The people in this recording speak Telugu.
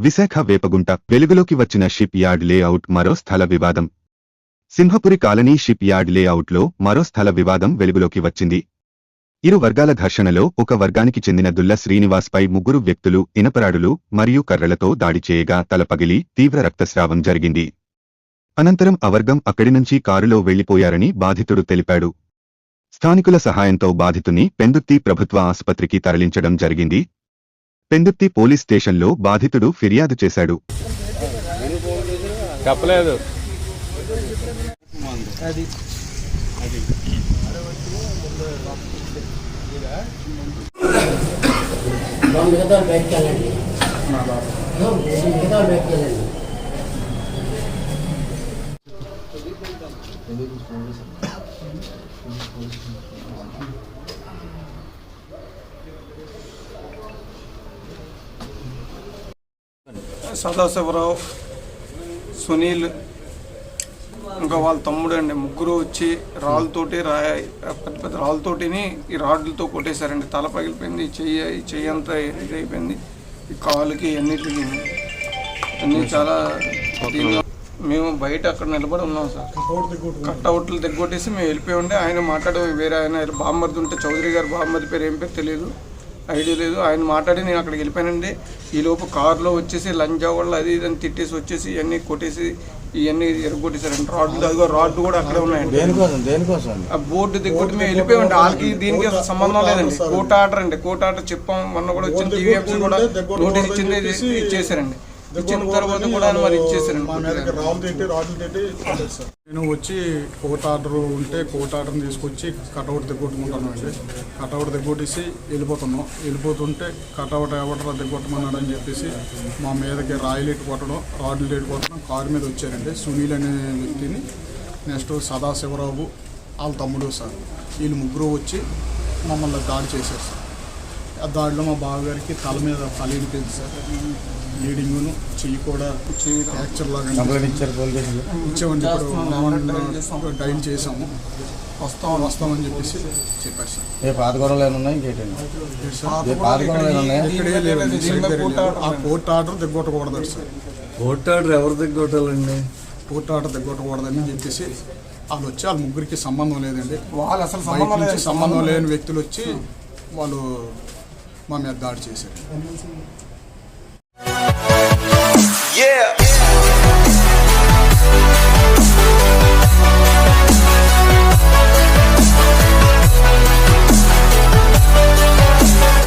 విశాఖ వేపగుంట వెలుగులోకి వచ్చిన షిప్ యార్డ్ లేఅవుట్ మరో స్థల వివాదం. సింహపురి కాలనీ షిప్ యార్డ్ లేఅవుట్లో మరో స్థల వివాదం వెలుగులోకి వచ్చింది. ఇరు వర్గాల ఘర్షణలో ఒక వర్గానికి చెందిన దుల్ల శ్రీనివాస్పై ముగ్గురు వ్యక్తులు ఇనపరాడులు మరియు కర్రలతో దాడి చేయగా తల పగిలి తీవ్ర రక్తస్రావం జరిగింది. అనంతరం అవర్గం అక్కడి నుంచి కారులో వెళ్ళిపోయారని బాధితుడు తెలిపాడు. స్థానికుల సహాయంతో బాధితుని పెందుత్తి ప్రభుత్వ ఆసుపత్రికి తరలించడం జరిగింది. పెందుర్తి పోలీస్ స్టేషన్లో బాధితుడు ఫిర్యాదు చేశాడు. చెప్పలేదు. సదాశివరావు సునీల్ ఇంకా వాళ్ళ తమ్ముడు అండి ముగ్గురు వచ్చి రాళ్ళతోటి రా పెద్ద పెద్ద రాళ్ళతోటిని ఈ రాడ్లతో కొట్టేశారండి. తల పగిలిపోయింది చెయ్యి చెయ్యి అంతా ఇది అయిపోయింది ఈ కాలుకి అన్నిటికి. అన్నీ చాలా మేము బయట అక్కడ నిలబడి ఉన్నాం సార్. కట్అవుట్లు దిగ్గొట్టేసి మేము వెళ్ళిపోయి ఉండే ఆయన మాట్లాడే వేరే ఆయన. బామ్మర్ది ఉంటే చౌదరి గారు బామ్మర్ది పేరు ఏం పేరు తెలియదు ఐడియా లేదు. ఆయన మాట్లాడి నేను అక్కడికి వెళ్ళిపోయానండి. ఈ లోపు కారులో వచ్చేసి లంజా వాళ్ళు అది ఇది అని తిట్టేసి వచ్చేసి ఇవన్నీ కొట్టేసి ఇవన్నీ ఎరగొట్టేశారండి. రాడ్లు అదిగో రాడ్లు కూడా అక్కడే ఉన్నాయండి. దేనికోసం? దేనికోసం అండి? ఆ బోర్డు దిగ్గొట్టి మేము వెళ్ళిపోయామండి. వాళ్ళకి దీనికి అసలు సంబంధం లేదండి. కోర్టు ఆర్డర్ అండి. కోర్టు ఆర్డర్ చెప్పాం. మొన్న కూడా వచ్చింది కూడా నోటీస్ ఇచ్చింది ఇచ్చేసారండి ఇచ్చిన తర్వాత కూడా మరి సార్. నేను వచ్చి కోర్ట్ ఆర్డర్ ఉంటే కోర్ట్ ఆర్డర్ని తీసుకొచ్చి కటౌట్ దిగ్గొట్టుకుంటాను అండి. కటౌట్ దిగ్గొట్టేసి వెళ్ళిపోతున్నాం. వెళ్ళిపోతుంటే కటౌట్ ఎవడరా దిగ్గొట్టమన్నాడు అని చెప్పేసి మా మీదకి రాయిలు ఎట్టు కొట్టడం రాడ్లు ఎట్టు కొట్టడం కారు మీద వచ్చారండి. సునీల్ అనే వ్యక్తిని నెక్స్ట్ సదాశివరావు వాళ్ళ తమ్ముడు సార్. వీళ్ళు ముగ్గురు వచ్చి మమ్మల్ని దాడి చేశారు సార్. ఆ దాడిలో మా బావగారికి తల మీద తల ఇరిపోయింది సార్. బ్లీడింగ్ను చెయ్యి కూడా ఫ్రాక్చర్ లాగా ఇచ్చామండి ఇప్పుడు డైల్ చేసాము వస్తాం వస్తామని చెప్పేసి చెప్పారు సార్. ఏ పాత గొడవలు ఏమైనా ఉన్నాయి? ఇంకేంటండి పాత గొడవలు. ఆ కోర్ట్ ఆర్డర్ దిగ్గొట్టకూడదు సార్. కోర్టు ఆర్డర్ ఎవరి దగ్గర కొట్టాలండి కోర్ట్ ఆర్డర్ దిగ్గొట్టకూడదని చెప్పేసి వాళ్ళు వచ్చి వాళ్ళ ముగ్గురికి సంబంధం లేదండి. వాళ్ళు అసలు సంబంధం లేని వ్యక్తులు వచ్చి వాళ్ళు మా మీద దాడి చేశారు. Yeah.